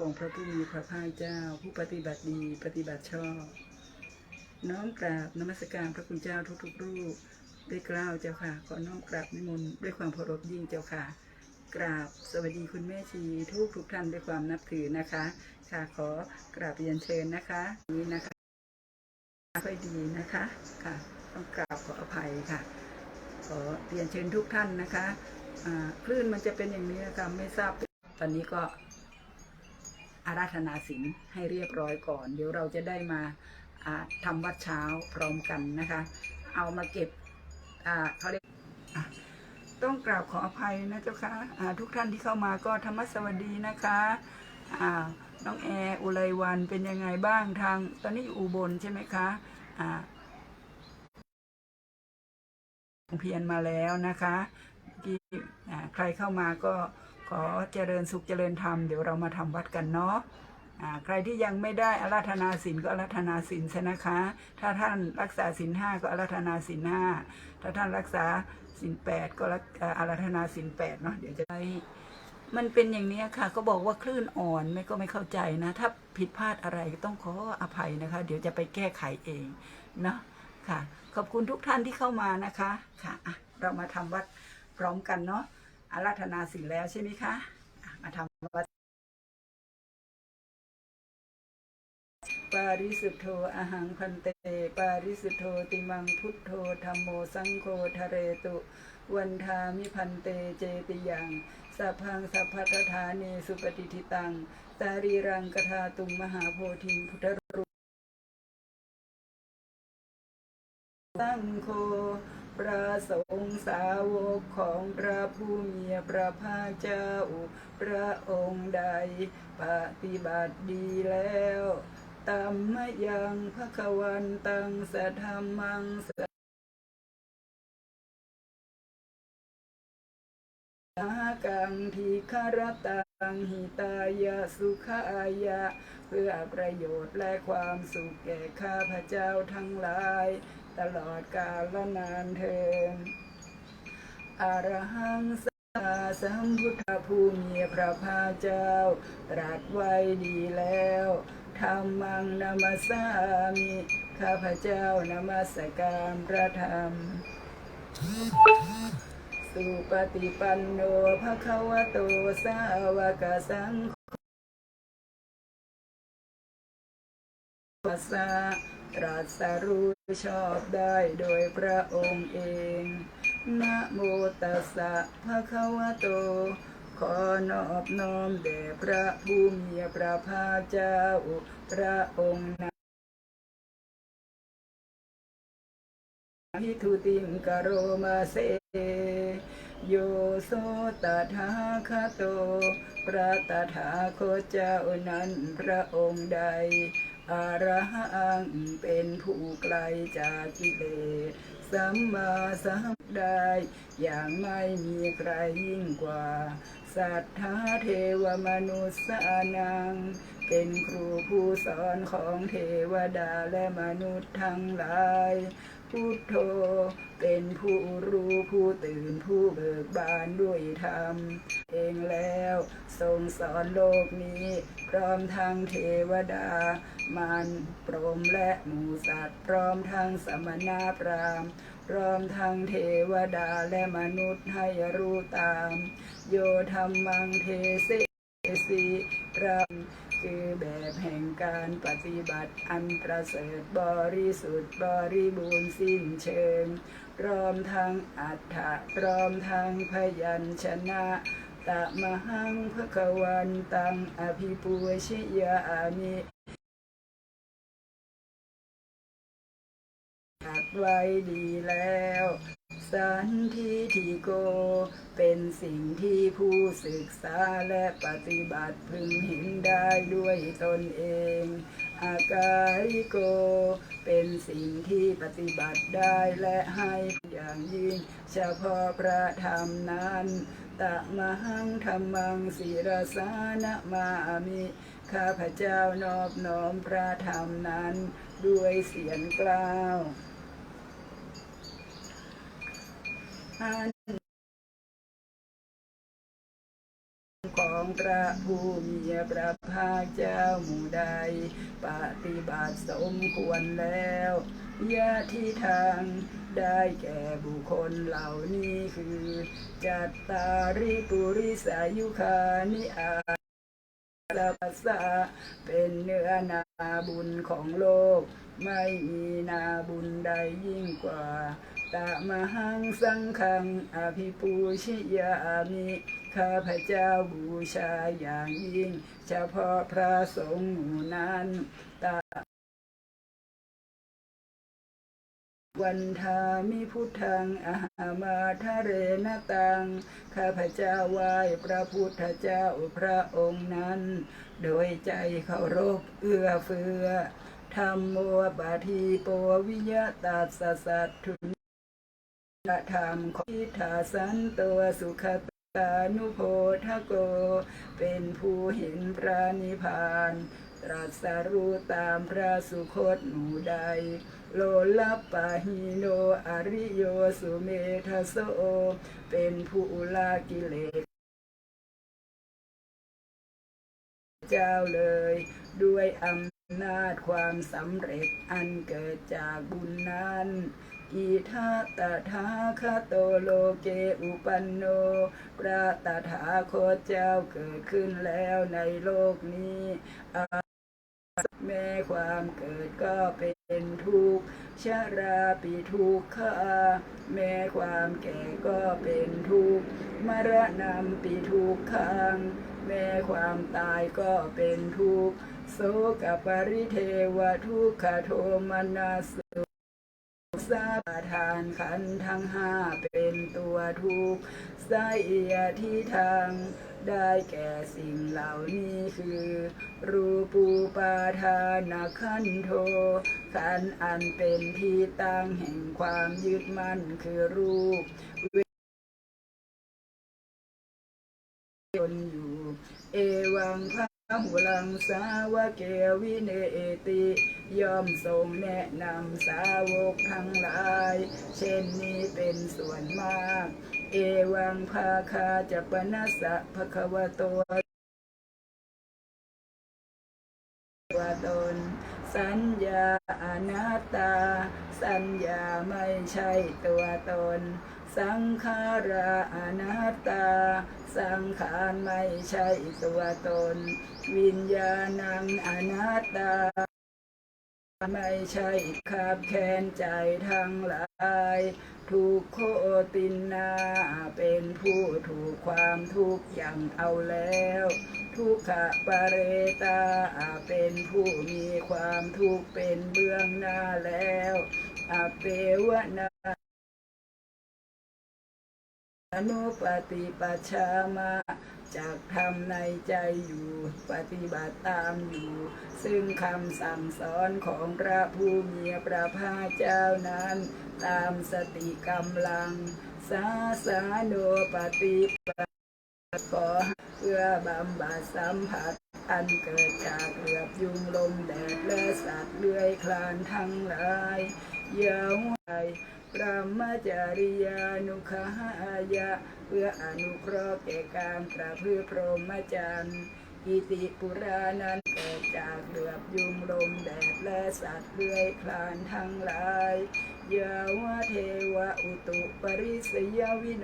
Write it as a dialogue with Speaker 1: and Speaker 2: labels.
Speaker 1: ของพระผู้มีพระภาคเจ้า ผู้ปฏิบัติดีปฏิบัติชอบ น้อมกราบนมัสการพระคุณเจ้าทุกๆรูปได้กล้าวเจ้าค่ะขอน้อมกราบนิมนต์ด้วยความเคารพยิ่งเจ้าค่ะ กราบสวัสดีคุณแม่ชีทุกทุกๆท่านด้วยความนับถือนะคะ ค่ะขอกราบเรียนเชิญนะคะนี้นะคะค่อยดีนะคะค่ะ ต้องกราบขออภัยค่ะ ขอเรียนเชิญทุกท่านนะคะคลื่นมันจะเป็นอย่างนี้นะคะไม่ทราบตอนนี้ก็ อาราธนาศีลให้เรียบร้อยก่อน เดี๋ยวเราจะได้มาอ่าทำวัดเช้าพร้อมกันนะคะ เอามาเก็บเขาเรียกต้องกราบขออภัยนะเจ้าค่ะอ่าทุกท่านที่เข้ามาก็ธรรมสวัสดีนะคะน้องแอร์อุไรวันเป็นยังไงบ้างทาง ตอนนี้อยู่อุบลใช่ไหมคะเพียนมาแล้วนะคะที่ใครเข้ามาก็ ขอเจริญสุขเจริญธรรม เดี๋ยวเรามาทำวัดกันเนาะใครที่ยังไม่ได้อาราธนาศีลก็อาราธนาศีลใช่นะคะ ถ้าท่านรักษาศีลห้าก็อาราธนาศีลห้าถ้าท่านรักษาศีลแปดก็อาราธนาศีลแปดเนาะเดี๋ยวจะได้มันเป็นอย่างนี้ค่ะ ก็บอกว่าคลื่นอ่อนไม่ก็ไม่เข้าใจนะ ถ้าผิดพลาดอะไรก็ต้องขออภัยนะคะ เดี๋ยวจะไปแก้ไขเองเนาะค่ะ ขอบคุณทุกท่านที่เข้ามานะคะค่ะอะเรามาทำวัดพร้อมกันเนาะ อาราธนาศีลแล้วใช่ไหมคะ มาทำวัดปาริสุทโธอหังพันเต ปาริสุทโธติมังพุทโธธรรมโมสังโฆทะเรตุ วันทามิพันเตเจติยังสัพพังสัพพทธานีสุปฏิทิตังสารีรังกทาตุมมหาโพธิพุทธรูปสังโฆ พระสงฆ์สาวกของพระผู้มีพระภาคเจ้า พระองค์ใด ปฏิบัติดีแล้วตัมมยังพระควันตังสะธรรมังสะสากังทีคารตังหิตายะสุขายะ เพื่อประโยชน์และความสุขแก่ข้าพเจ้าทั้งหลาย ตลอดกาลนานเทินอรหังสาสัมพุทธผู้มีพระภาเจ้า ตรัสไว้ดีแล้วธรรมังนามาสามิข้าพเจ้านมัสการพระธรรม สุปฏิปันโนภะคะวะโตสาวกสังโฆภาษา ตรัสรู้ชอบได้โดยพระองค์เอง นะโมตัสสะภะคะวะโต ขอนอบน้อมแด่พระผู้มีพระภาคเจ้า พระองค์นั้นพิทุติงกโรมาเซโยโสตถาคโต พระตถาคตเจ้านั้นพระองค์ใด อรหังเป็นผู้ไกลจากกิเลสสัมมาสัมได้อย่างไม่มีใครยิ่งกว่า สัทธาเทวมนุษย์สานัง เป็นครูผู้สอนของเทวดาและมนุษย์ทั้งหลาย พุทโธเป็นผู้รู้ผู้ตื่นผู้เบิกบานด้วยธรรม เองแล้วทรงสอนโลกนี้ พร้อมทั้งเทวดา มันพรมและหมูสัตว์ พร้อมทั้งสมณะพราหมณ์พร้อมทั้งเทวดาและมนุษย์ให้รู้ตาม โยธรรมังเทเสสีพระคือแบบแห่งการปฏิบัติอันประเสริฐบริสุทธิ์บริบูรณ์สิ้นเชิง พร้อมทางอัฏฐะพร้อมทางพยัญชนะตะมหังพระวันตังอภิปูชิยามิอัดไว้ดีแล้ว สันทิทิโก เป็นสิ่งที่ผู้ศึกษาและปฏิบัติพึงเห็นได้ด้วยตนเอง อากาลิโก เป็นสิ่งที่ปฏิบัติได้และให้อย่างยิ่ง เฉพาะพระธรรมนั้นตะมหังธรรมังศิรสานะมามิข้าพเจ้านอบน้อมพระธรรมนั้นด้วยเสียงกล่าว อัน ของพระผู้มีพระภาคเจ้าหมู่ใด ปฏิบัติสมควรแล้วยะที่ทางได้แก่บุคคลเหล่านี้คือ จัตตาริปุริสายุคานิอาลาปัสสะเป็นเนื้อนาาบุญของโลก ไม่มีนาบุญใดยิ่งกว่าตามหังสังขังอภิปูชิยามิข้าพเจ้าบูชาอย่างยิ่ง เฉพาะพระสงฆ์หมู่นั้นตา วันทามิพุทธังอาหามาทะเรนตัง ข้าพเจ้าไหว้พระพุทธเจ้าพระองค์นั้น โดยใจเคารพเอื้อเฟื้อธรรมโมปาทีโปวิยะตัสสัตถุนธรรมของทิฏฐาสันตัวสุขตานุโพทโก เป็นผู้เห็นพระนิพพาน ตรัสรู้ตามพระสุคตหมู่ใด โลลัปปะหิโนอริโยสุเมทโสเป็นผู้ละกิเลสเจ้าเลย ด้วยอำนาจความสำเร็จอันเกิดจากบุญนั้นอิทัตถาคโตโลเกอุปันโนพระตถาคตเจ้าเกิดขึ้นแล้วในโลกนี้ แม้ความเกิดก็เป็น ป็นทุกข์ชาราปีทุกขาแม้ความแก่ก็เป็นทุกข์มรณะปีทุกขังแม้ความตายก็เป็นทุกข์โสกปริเทวทุกขโทมนาสุสาทานขันทั้งห้าเป็นตัวทุกข์ไสยที่ทาง ได้แก่สิ่งเหล่านี้คือ รูปูปาทานาขันโทขันอันเป็นที่ตั้งแห่งความยึดมั่นคือรูป จนอยู่ เอวังพระ หุลังสาวกเกวิเนติยอมทรงแนะนำสาวกทั้งหลาย เช่นนี้เป็นส่วนมาก เอวังภาคาจะปนัสสะภควโตว่าตน สัญญาอนัตตา สัญญาไม่ใช่ตัวตน สังขาราอนัตตา สังขารไม่ใช่ตัวตน วิญญาณังอนัตตา ไม่ใช่ขับแค้นใจทั้งหลายทุกโคตินนาเป็นผู้ถูกความทุกข์ย่งเอาแล้ว ทุกขปะเรตาเป็นผู้มีความทุกข์เป็นเบื้องหน้าแล้วอเปวนา อนุปฏิปัชฌามาจากทำในใจอยู่ปฏิบัติตามอยู่ ซึ่งคำสั่งสอนของพระผู้มีพระภาคเจ้านั้น ตามสติกำลัง สาสาโนปฏิปัติขอเพื่อบำบัดสัมผัสอันเกิดจากเหลือบยุงลมแดดและสัตว์เลื้อยคลานทั้งหลาย ยาวไวพระมจาริยานุขายะ เพื่ออนุเคราะห์แก่การประพฤติพรหมจรรย์อิติปุรานั้นเกิดจากเหลือบยุงลมแดดและสัตว์เลื้อยคลานทั้งหลายยาวเทวะอุตุปริสยวิโน